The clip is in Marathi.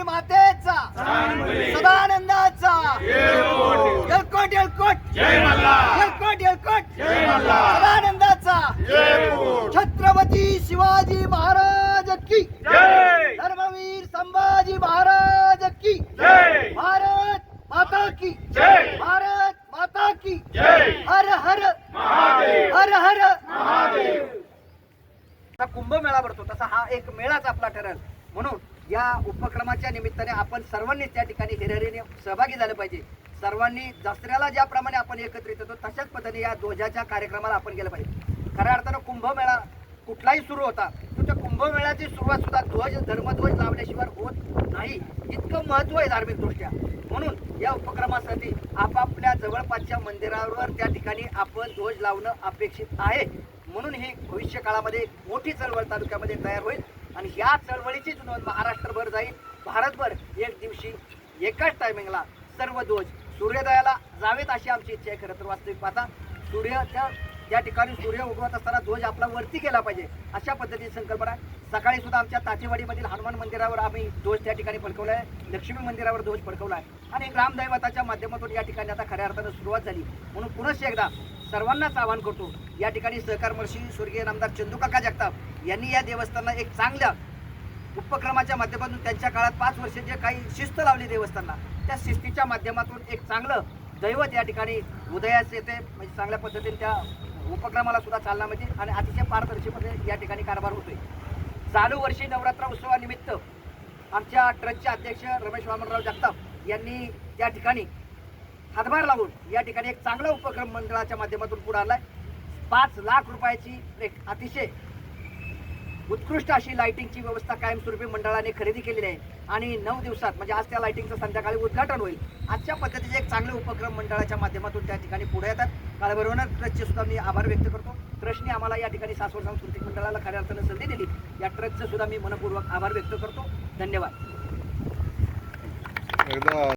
जिजामाई मातेचा सदानंदाचा. जलकोट जलकोट जलकोट जलकोट सदानंदाचा. छत्रपती शिवाजी महाराज की. धर्मवीर संभाजी महाराज की. भारत माता की. भारत माता की. हर हर. हर हर. जसा कुंभमेळा भरतो. तसा हा एक मेळाच आपला ठरेल. म्हणून या उपक्रमाच्या निमित्ताने आपण सर्वांनी त्या ठिकाणी हिरिरीने सहभागी झालं पाहिजे. सर्वांनी दसऱ्याला ज्याप्रमाणे आपण एकत्रित येतो तशाच पद्धतीने या ध्वजाच्या कार्यक्रमाला आपण गेलं पाहिजे. खऱ्या अर्थानं कुंभमेळा कुठलाही सुरू होता तर त्या कुंभमेळ्याची सुरुवात सुद्धा ध्वज धर्मध्वज लावल्याशिवाय होत नाही. इतकं महत्त्व आहे धार्मिकदृष्ट्या. म्हणून या उपक्रमासाठी आपापल्या जवळपासच्या मंदिरावर त्या ठिकाणी आपण ध्वज लावणं अपेक्षित आहे. म्हणून ही भविष्य काळामध्ये मोठी चळवळ तालुक्यामध्ये तयार होईल. आणि या चळवळीचीच नोंद महाराष्ट्रभर जाईल. भारतभर एक दिवशी एकाच टायमिंगला सर्व ध्वज सूर्योदयाला जावेत अशी आमची इच्छा आहे. खरं तर वास्तविक पाहता सूर्याच्या या ठिकाणी सूर्य उगवत असताना ध्वज आपला वरती केला पाहिजे. अशा पद्धतीची संकल्पना. आहे सकाळी सुद्धा आमच्या ताचेवाडीमधील हनुमान मंदिरावर आम्ही ध्वज त्या ठिकाणी फडकवला आहे. लक्ष्मी मंदिरावर ध्वज फडकवला आहे. आणि ग्रामदैवताच्या माध्यमातून या ठिकाणी आता खऱ्या अर्थानं सुरुवात झाली. म्हणून पुनश्च एकदा सर्वांनाच आवाहन करतो या ठिकाणी सहकार महर्षी स्वर्गीय नामदार चंदूकाका जगताप यांनी या देवस्थानला एक चांगल्या उपक्रमाच्या माध्यमातून त्यांच्या काळात पाच वर्ष जे काही शिस्त लावली देवस्थानला त्या शिस्तीच्या माध्यमातून एक चांगलं दैवत या ठिकाणी उदयास येते. म्हणजे चांगल्या पद्धतीने त्या उपक्रमाला सुद्धा चालना मिळते आणि अतिशय पारदर्शीपणे या ठिकाणी कारभार होतोय. चालू वर्षी नवरात्र उत्सवानिमित्त आमच्या ट्रस्टचे अध्यक्ष रमेश वामनराव जगताप यांनी त्या ठिकाणी हातभार लावून या ठिकाणी एक चांगला उपक्रम मंडळाच्या माध्यमातून पुढे आहे पाच लाख रुपयाची एक अतिशय उत्कृष्ट अशी लाइटिंगची व्यवस्था कायमस्वरूपी मंडळाने खरेदी केलेली आहे. आणि नऊ दिवसात म्हणजे आज त्या लाइटिंगचं संध्याकाळी उद्घाटन होईल. आजच्या पद्धतीचे एक चांगले उपक्रम मंडळाच्या माध्यमातून त्या ठिकाणी पुढे येतात. काळभैरवनाथ ट्रस्टचे सुद्धा मी आभार व्यक्त करतो. ट्रस्टने आम्हाला या ठिकाणी सासवड सांस्कृतिक मंडळाला खऱ्या अर्थानं संधी दिली. या ट्रस्टचं सुद्धा मी मनपूर्वक आभार व्यक्त करतो. धन्यवाद.